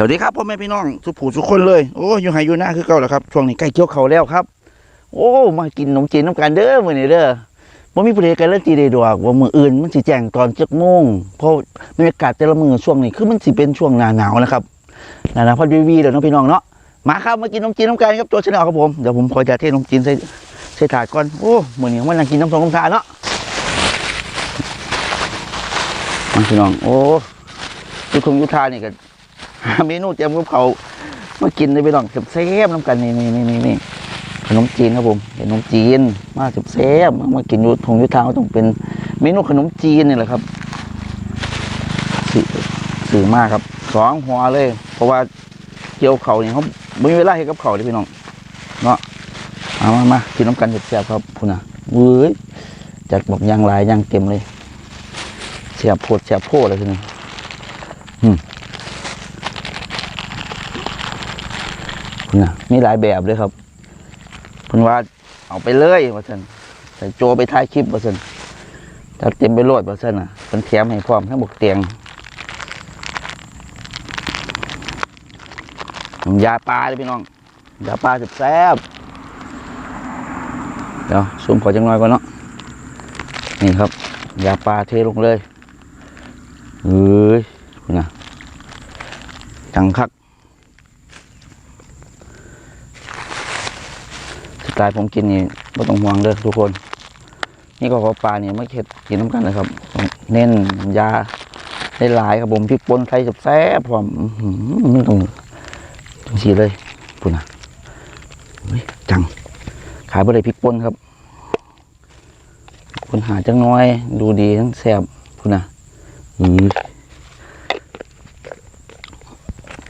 สวัสดีครับพ่อแม่พี่น้องสุผูสุกคนเลยโอ้อยู่ไฮอยู่หน้าคือเก่าแล้วครับช่วงนี้ใกล้เกี่ยวเขาแล้วครับ โอ้มากินขนมจีนน้ำกันเด้อมือนี้เด้อบ่มีประเด็นกันเรื่องตีได้ดอกว่ามืออื่นมันสิแจ้งตอนเจักโมงเพราะบรรยากาศแต่ละมือช่วงนี้คือมันสิเป็นช่วงหนาหนาวนะครับหนาหนาวพอดีวีเด้อน้องพี่น้องเนาะมาครับมากินขนมจีนน้ำกันครับตัวชแนลครับผมเดี๋ยวผมขอจะเทขนมจีนใส่ใส่ถาดก่อนโอ้มือนี้มันนั่งกินน้ำทรงน้ำทาเนาะพี่น้องโอ้ยุคงยุทธานี่ก็หา เมนูเตรียมกับเขามากินเลยไปลองแซ่บๆน้ำกันนี่นี่นี่นี่นี่ขนมจีนครับผมขนมจีนมาแซ่บๆมากินยูทงยุทาก็ต้องเป็นเมนูขนมจีนนี่แหละครับสื่อสื่อมากครับสองหัวเลย เพราะว่าเกี่ยวเขาเนี่ยเขาไม่มีเวลาให้กับเขาเลยพี่น้องเนาะเอามามากินน้ำกันแซ่บๆครับคุณนะเว้ยจัดบอกยางลายยางเต็มเลยเสียบโพดเสียบโพดเลยทีนี้ นะมีหลายแบบเลยครับเพิ่นว่าเอาไปเลยว่าซั่นใส่โจไปถ่ายคลิปว่าซั่นจัดเต็มไปโลดว่าซั่นน่ะเพิ่นแถมให้พร้อมทั้งบกเตียงยาปลาเลยพี่น้องยาปลาแซ่บเดี๋ยวซูมขอจังน้อยก่อนเนาะนี่ครับยาปลาเทลงเลยเอ้ยนะจังคัก ตล์ผมกินนี่ไม่ต้องห่วงเลยทุกคน นี่ก็ขอปลาเนี่ยไม่เข็ดกินน้ำกันนะครับ เน้นยาได้หลายครับผมพริกป่นไทยแซ่บๆพร้อมอื้อหือไม่ต้องจังสีเลยปุ่นนะจัง ขายบริพริกป่นครับคนหาจังน้อย ดูดีทั้งแซ่บปุ่นะอือ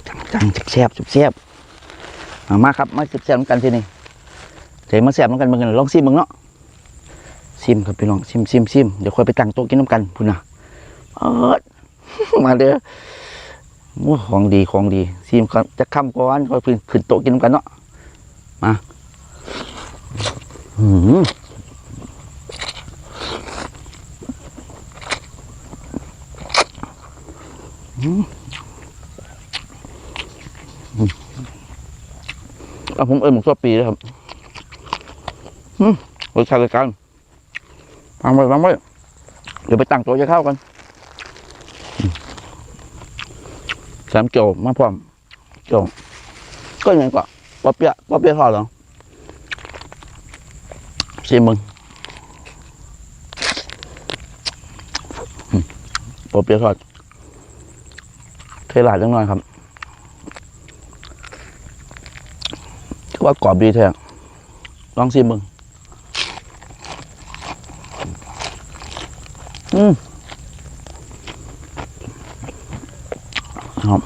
จังจังแซ่บแซ่บมามาครับ มาแซ่บๆน้ำกันทีนี่ เดี๋ยวมาแซ่บน้ำกันเบิ่งกันลองซิมเบิ่งเนาะซิมครับพี่น้องซิมซิมซิมเดี๋ยวค่อยไปตั้งโต๊ะกินน้ำกันพุ่นนะเออมาเด้อว้ของดีของดีซิมจะค้ำก่อนค่อยขึ้นขึ้นโต๊ะกินน้ำกันเนาะมาอืมอืมอืมเอาผมเอิญหมกตัวปีเลยครับ รสชาติรายการวางไว้วางไว้เดี๋ยวไปตั้งตัวจะเข้ากันอืมสามเกี่ยวมาพร้อมเกี่ยวก็ยังก็ปอเปียะปอเปียะทอดเหรอชิมมึงอืมปอเปียะทอดเทหลาดจังหน่อยครับว่ากรอบดีแท้ลองชิมมึง อืมครับ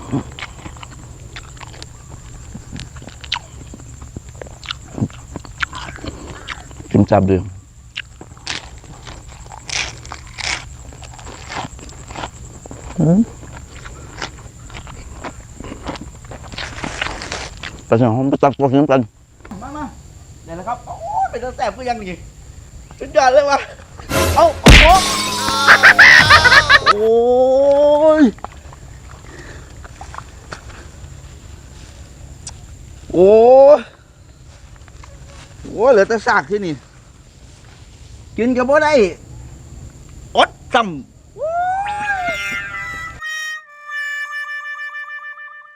จิ้มจับดูอืมไปเถอะผมไปตักตัวกินกัน มามาเดี๋ยวนะครับ โอ้ยเป็นแสบก็ยังดีสุดยอดเลยวะเอ้า โอ้โอ้ยโอ้ยโอ้ยเหลือแต่ซากที่นี่ กินกับบ่ได้อดซ้